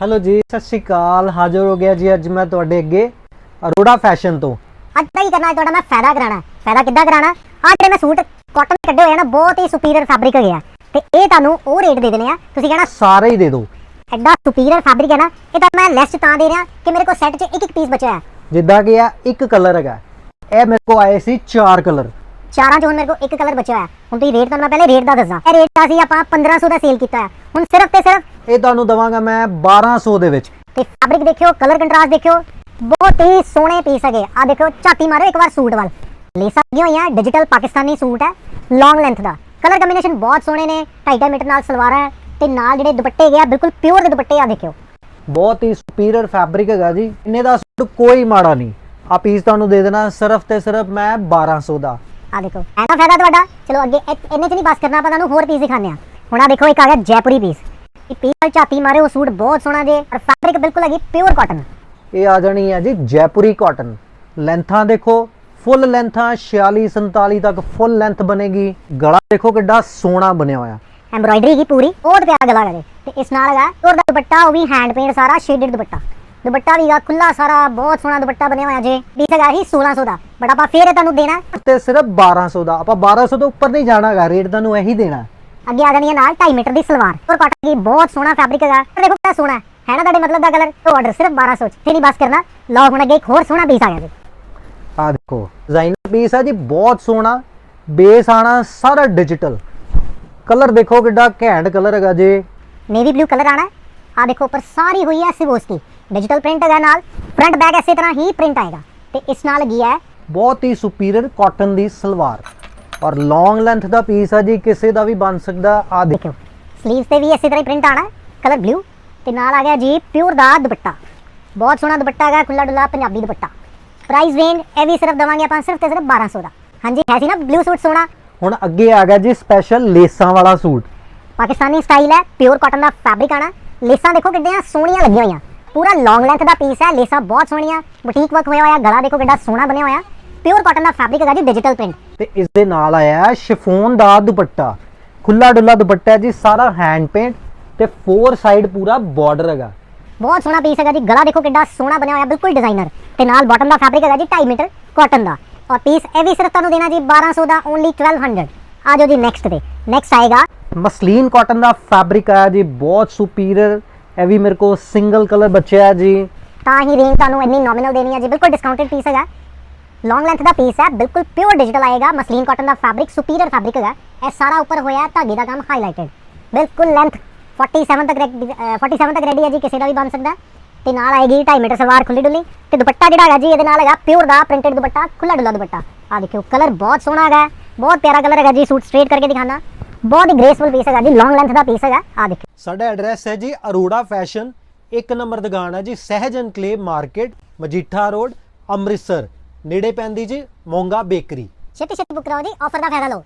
Hello ਜੀ ਸਤਿ ਸ਼੍ਰੀ ਅਕਾਲ। ਹਾਜ਼ਰ ਹੋ ਗਿਆ ਜੀ ਅੱਜ ਮੈਂ ਤੁਹਾਡੇ ਅੱਗੇ ਅਰੋੜਾ ਫੈਸ਼ਨ ਤੋਂ। ਅੱਜ ਤਾਂ ਹੀ ਕਰਨਾ ਤੁਹਾਡਾ ਮੈਂ ਫਾਇਦਾ ਕਰਾਣਾ। ਫਾਇਦਾ ਕਿੱਦਾਂ ਕਰਾਣਾ ਆ ਜਿਹੜੇ ਮੈਂ ਸੂਟ ਕਾਟਨ ਕੱਢੇ ਹੋਏ ਆ ਨਾ ਬਹੁਤ ਹੀ ਸੁਪੀਰੀਅਰ ਫੈਬਰਿਕ ਹੈਗੇ ਆ। ਤੇ ਇਹ ਤੁਹਾਨੂੰ ਉਹ ਰੇਟ ਦੇ ਦੇਣੇ ਆ। ਤੁਸੀਂ ਕਹਿਣਾ ਸਾਰੇ ਹੀ ਦੇ ਦਿਓ। ਐਡਾ ਸੁਪੀਰੀਅਰ ਫੈਬਰਿਕ ਹੈ ਨਾ ਇਹ ਤਾਂ ਮੈਂ ਲੈਸ ਤਾਂ ਦੇ ਰਿਹਾ ਕਿ ਮੇਰੇ ਕੋਲ ਸੈੱਟ 'ਚ ਇੱਕ ਇੱਕ ਪੀਸ ਬਚਿਆ ਹੈ। ਜਿੱਦਾਂ ਕਿ ਆ ਇੱਕ ਕਲਰ ਹੈਗਾ। ਇਹ ਮੇਰੇ ਕੋ ਆਏ ਸੀ ਚਾਰ ਕਲਰ ਚਾਰਾਂ 'ਚ ਮੇਰੇ ਕੋਲ ਇੱਕ ਕਲਰ ਬਚਿਆ ਹੋਇਆ। ਹੁਣ ਤੁਸੀਂ ਰੇਟ ਤੁਹਾਨੂੰ ਮੈਂ ਪਹਿਲੇ ਰੇਟ ਦਾ ਦੱਸਦਾ ਇਹ ਰੇਟ ਦਾ ਸੀ ਆਪਾਂ 1500 ਦਾ ਸੇਲ ਕੀਤਾ ਹੈ ਹੁਣ ਸਿਰਫ ਤੇ ਸਿਰਫ ਇਹ ਤੁਹਾਨੂੰ ਦਵਾਂਗਾ ਮੈਂ 1200 ਦੇ ਵਿੱਚ। ਤੇ ਫੈਬਰਿਕ ਦੇਖਿਓ ਕਲਰ ਕੰਟਰਾਸਟ ਦੇਖਿਓ। ਬਹੁਤ ਹੀ ਸੋਹਣੇ ਪੀਸ ਹੈਗੇ। ਆ ਦੇਖਿਓ ਝਾਤੀ ਮਾਰੋ ਇੱਕ ਵਾਰ ਸੂਟ ਵੱਲ। ਲੇਸਾਂ ਲੱਗੀਆਂ ਹੋਈਆਂ ਡਿਜੀਟਲ ਪਾਕਿਸਤਾਨੀ ਸੂਟ ਹੈ ਲੌਂਗ ਲੈਂਥ ਦਾ। ਕਲਰ ਕੰਬੀਨੇਸ਼ਨ ਬਹੁਤ ਸੋਹਣੇ ਨੇ 2.5 ਮੀਟਰ ਨਾਲ ਸਲਵਾਰਾਂ ਹੈ ਤੇ ਨਾਲ ਜਿਹੜੇ ਦੁਪੱਟੇ ਹੈਗੇ ਆ ਬਿਲਕੁਲ ਪਿਓਰ ਦੇ ਦੁਪੱਟੇ ਆ ਦੇਖਿਓ। ਬਹੁਤ ਹੀ ਸੁਪੀਰੀਅਰ ਫੈਬਰਿਕ ਹੈਗਾ ਜੀ। ਇੰਨੇ ਦਾ ਸੂਟ ਕੋਈ ਮਾੜਾ ਨਹੀਂ। ਆ ਪੀਸ ਤੁਹਾਨੂੰ ਦੇ ਦੇਣਾ ਸਿਰਫ ਤੇ ਸਿਰਫ ਮੈਂ 1200 ਦਾ। ਆ ਦੇਖੋ ਐਨਾ ਫਾਇਦਾ ਤੁਹਾਡਾ। ਚਲੋ ਅੱਗੇ ਇੰਨੇ ਚ ਨਹੀਂ ਬਸ ਕਰਨਾ ਆਪਾਂ ਤੁਹਾਨੂੰ ਹੋਰ ਪੀਸ ਦਿਖਾਉਂਦੇ ਆ ਹੁਣ ਆ ਦੇਖੋ ਇੱਕ ਆ ਗਿਆ ਜੈਪੁਰੀ ਪੀਸ ਇਹ ਪੀਸ ਨਾਲ ਝਾਤੀ ਮਾਰੇ ਉਹ ਸੂਟ ਬਹੁਤ ਸੋਹਣਾ ਜੇ ਔਰ ਫੈਬਰਿਕ ਬਿਲਕੁਲ ਹੈਗੀ ਪਿਓਰ ਕਾਟਨ ਇਹ ਆ ਜਾਣੀ ਹੈ ਜੀ ਜੈਪੁਰੀ ਕਾਟਨ ਲੈਂਥਾਂ ਦੇਖੋ ਫੁੱਲ ਲੈਂਥਾਂ 46 47 ਤੱਕ ਫੁੱਲ ਲੈਂਥ ਬਣੇਗੀ। ਗਲਾ ਦੇਖੋ ਕਿੱਡਾ ਸੋਹਣਾ ਬਣਿਆ ਹੋਇਆ। ਐਮਬ੍ਰਾਇਡਰੀ ਕੀ ਪੂਰੀ ਬਹੁਤ ਪਿਆਰਾ ਗਲਾ ਜੀ। ਤੇ ਇਸ ਨਾਲ ਹੈਗਾ ਦਾ ਦੁਪੱਟਾ ਉਹ ਵੀ ਹੈਂਡ ਪੇਂਟ ਸਾਰਾ ਸ਼ੇਡਡ ਦੁਪੱਟਾ। ਦੁਪੱਟਾ ਵੀ ਹੈਗਾ ਖੁੱਲਾ ਸਾਰਾ ਬਹੁਤ ਸੋਹਣਾ ਦੁਪੱਟਾ ਬਣਿਆ ਹੋਇਆ ਜੇ। ਪੀਸ ਹੈਗਾ ਹੀ 1600 ਦਾ ਬਟ ਆਪਾਂ ਫੇਰ ਇਹ ਤੁਹਾਨੂੰ ਦੇਣਾ। ਹੈ। ਤੇ ਸਿਰਫ 1200 ਦਾ ਆਪਾਂ 1200 ਤੋਂ ਉੱਪਰ ਨਹੀਂ ਜਾਣਾਗਾ ਰੇਟ ਤੁਹਾਨੂੰ ਇਹੀ ਦੇਣਾ। ਅੱਗੇ ਆ ਜਾਣੀ ਹੈ ਨਾਲ 2.5 ਮੀਟਰ ਦੀ ਸਲਵਾਰ ਔਰ ਕਾਟਨ ਦੀ ਬਹੁਤ ਸੋਹਣਾ ਫੈਬਰਿਕ ਹੈਗਾ। ਦੇਖੋ ਕਿੰਨਾ ਸੋਹਣਾ ਹੈ ਹੈ ਨਾ ਤੁਹਾਡੇ ਮਤਲਬ ਦਾ ਕਲਰ ਤੋਂ ਆਰਡਰ ਸਿਰਫ 1200 ਚ ਤੇ ਨਹੀਂ ਬਸ ਕਰਨਾ। ਲਓ ਹੁਣ ਅੱਗੇ ਇੱਕ ਹੋਰ ਸੋਹਣਾ ਪੀਸ ਆ ਗਿਆ ਜੀ। ਆ ਦੇਖੋ ਡਿਜ਼ਾਈਨਰ ਪੀਸ ਆ ਜੀ ਬਹੁਤ ਸੋਹਣਾ। ਬੇਸ ਆਣਾ ਸਾਰਾ ਡਿਜੀਟਲ ਕਲਰ ਦੇਖੋ ਕਿੱਡਾ ਘੈਂਟ ਕਲਰ ਹੈਗਾ ਜੀ। ਨੇਵੀ ਬਲੂ ਕਲਰ ਆਣਾ ਆ ਦੇਖੋ ਉੱਪਰ ਸਾਰੀ ਹੋਈ ਹੈ ਸਿਵੋਸਕੀ ਡਿਜੀਟਲ ਪ੍ਰਿੰਟ ਹੈਗਾ ਨਾਲ ਫਰੰਟ ਬੈਕ ਇਸੇ ਤਰ੍ਹਾਂ ਹੀ ਪ੍ਰਿੰਟ ਆਏਗਾ ਤੇ ਇਸ ਨਾਲ ਕੀ ਹੈ? ਬਹੁਤ ਹੀ ਸੁਪੀਰੀਅਰ ਕਾਟਨ ਦੀ ਸਲਵਾਰ। ਔਰ ਲੌਂਗ ਲੈਂਥ ਦਾ ਪੀਸ ਆ ਜੀ ਕਿਸੇ ਦਾ ਵੀ ਬਣ ਸਕਦਾ। ਆ ਦੇਖੋ। ਸਲੀਵਸ ਤੇ ਵੀ ਇਸੇ ਤਰ੍ਹਾਂ ਹੀ ਪ੍ਰਿੰਟ ਆਣਾ ਕਲਰ ਬਲੂ ਤੇ ਨਾਲ ਆ ਗਿਆ ਜੀ ਪਿਓਰ ਦਾ ਦੁਪੱਟਾ। ਬਹੁਤ ਸੋਹਣਾ ਦੁਪੱਟਾ ਹੈਗਾ ਖੁੱਲਾ ਡੁੱਲਾ ਪੰਜਾਬੀ ਦੁਪੱਟਾ। ਪ੍ਰਾਈਸ ਰੇਂਜ ਇਹ ਵੀ ਸਿਰਫ ਦਵਾਂਗੇ ਆਪਾਂ ਸਿਰਫ ਤੇ ਸਿਰਫ 1200 ਦਾ। ਹਾਂਜੀ ਹੈ ਸੀ ਨਾ ਬਲੂ ਸੂਟ ਸੋਹਣਾ? ਹੁਣ ਅੱਗੇ ਆ ਗਿਆ ਜੀ ਸਪੈਸ਼ਲ ਲੇਸਾਂ ਵਾਲਾ ਸੂਟ ਪਾਕਿਸਤਾਨੀ ਸਟਾਈਲ ਹੈ ਪਿਓਰ ਕਾਟਨ ਦਾ ਫੈਬਰਿਕ ਆਣਾ। ਲੇਸਾਂ ਦੇਖੋ ਕਿੰਨੀਆਂ ਸੋਹਣੀਆਂ ਲੱਗੀਆਂ ਹੋਈਆਂ। ਪੂਰਾ ਲੌਂਗ ਲੈਂਥ ਦਾ ਪੀਸ ਹੈ ਲੇਸਾਂ ਬਹੁਤ ਸੋਹਣੀਆਂ ਬੁਟੀਕ ਵਰਕ ਹੋਇਆ ਹੋਇਆ ਗਲਾ ਦੇਖੋ ਕਿੰਨਾ ਸੋਹਣਾ ਬਣਿਆ ਹੋਇਆ ਪਿਓਰ ਕਾਟਨ ਦਾ ਫੈਬਰਿਕ ਹੈਗਾ ਜੀ ਡਿਜੀਟਲ ਪ੍ਰਿੰਟ ਤੇ ਇਸ ਦੇ ਨਾਲ ਆਇਆ ਸ਼ਿਫੋਨ ਦਾ ਦੁਪੱਟਾ। ਖੁੱਲਾ ਡੁੱਲਾ ਦੁਪੱਟਾ ਹੈ ਜੀ ਸਾਰਾ ਹੈਂਡ ਪੇਂਟ ਤੇ ਫੋਰ ਸਾਈਡ ਪੂਰਾ ਬਾਰਡਰ ਹੈਗਾ। ਬਹੁਤ ਸੋਹਣਾ ਪੀਸ ਹੈਗਾ ਜੀ ਗਲਾ ਦੇਖੋ ਕਿੰਨਾ ਸੋਹਣਾ ਬਣਿਆ ਹੋਇਆ ਬਿਲਕੁਲ ਡਿਜ਼ਾਈਨਰ ਤੇ ਨਾਲ ਬਾਟਮ ਦਾ ਫੈਬਰਿਕ ਹੈਗਾ ਜੀ 2.5 ਮੀਟਰ ਕਾਟਨ ਦਾ। ਔਰ ਪੀਸ ਇਹ ਵੀ ਸਿਰਫ ਤੁਹਾਨੂੰ ਦੇਣਾ ਜੀ 1200 ਦਾ ਓਨਲੀ 1200 ਆ ਜਾਓ ਜੀ ਨੈਕਸਟ ਤੇ। ਨੈਕਸਟ ਆਏਗਾ। ਮਸਲੀਨ ਕਾਟਨ ਦਾ ਫੈਬਰਿਕ ਆਇਆ ਜੀ ਬਹੁਤ ਸੁਪੀਰੀਅਰ ਇਹ ਵੀ ਮੇਰੇ ਕੋ ਸਿੰਗਲ ਕਲਰ ਬਚਿਆ ਜੀ। ਤਾਂ ਹੀ ਰੇਂਜ ਤੁਹਾਨੂੰ ਇੰਨੀ ਨੋਮੀਨਲ ਦੇਣੀ ਹੈ ਜੀ। ਬਿਲਕੁਲ ਡਿਸਕਾਊਂਟਡ ਪੀਸ ਹੈਗਾ। ਲੌਂਗ ਲੈਂਥ ਦਾ ਪੀਸ ਹੈ। ਬਿਲਕੁਲ ਪਿਓਰ ਡਿਜੀਟਲ ਆਏਗਾ। ਮਸਲੀਨ ਕਾਟਨ ਦਾ ਫੈਬਰਿਕ ਸੁਪੀਰੀਅਰ ਫੈਬਰਿਕ ਹੈਗਾ। ਇਹ ਸਾਰਾ ਉੱਪਰ ਹੋਇਆ, ਧਾਗੇ ਦਾ ਕੰਮ ਹਾਈਲਾਈਟਡ ਬਿਲਕੁਲ ਲੈਂਥ 47 ਤੱਕ 47 ਤੱਕ ਰੈਡੀ ਹੈ ਜੀ। ਕਿਸੇ ਦਾ ਵੀ ਬਣ ਸਕਦਾ। ਤੇ ਨਾਲ ਆਏਗੀ 2.5 ਮੀਟਰ ਸਲਵਾਰ ਖੁੱਲੀ ਡੁੱਲੀ। ਤੇ ਦੁਪੱਟਾ ਜਿਹੜਾ ਹੈਗਾ ਜੀ, ਇਹਦੇ ਨਾਲ ਹੈਗਾ ਪਿਓਰ ਦਾ ਪ੍ਰਿੰਟਡ ਦੁਪੱਟਾ ਖੁੱਲਾ ਡੁੱਲਾ ਦੁਪੱਟਾ। ਆ ਦੇਖਿਓ ਕਲਰ ਬਹੁਤ ਸੋਹਣਾ ਹੈਗਾ। ਬਹੁਤ ਪਿਆਰਾ ਕਲਰ ਹੈਗਾ ਜੀ। ਸੂਟ ਸਟ੍ਰੇਟ ਕਰਕੇ ਦਿਖਾਣਾ। ਬਹੁਤ ਹੀ ਗ੍ਰੇਸਫੁਲ ਪੀਸ ਹੈਗਾ ਜੀ ਲੌਂਗ ਲੈਂਥ ਦਾ ਪੀਸ ਹੈਗਾ ਆ ਦੇਖਿਓ ਸਾਡਾ ਐਡਰੈਸ ਹੈ ਜੀ ਅਰੋੜਾ ਫੈਸ਼ਨ ਇੱਕ ਨੰਬਰ ਦੁਕਾਨ ਹੈ ਜੀ Sahaj enclave market Majitha road Amritsar. ਨੇੜੇ ਪੈਂਦੀ ਜੀ ਮੋਂਗਾ ਬੇਕਰੀ ਛੇਤੀ ਛੇਤੀ ਬੁੱਕ ਕਰਾਓ ਜੀ ਆਫਰ ਦਾ ਫਾਇਦਾ ਲਓ।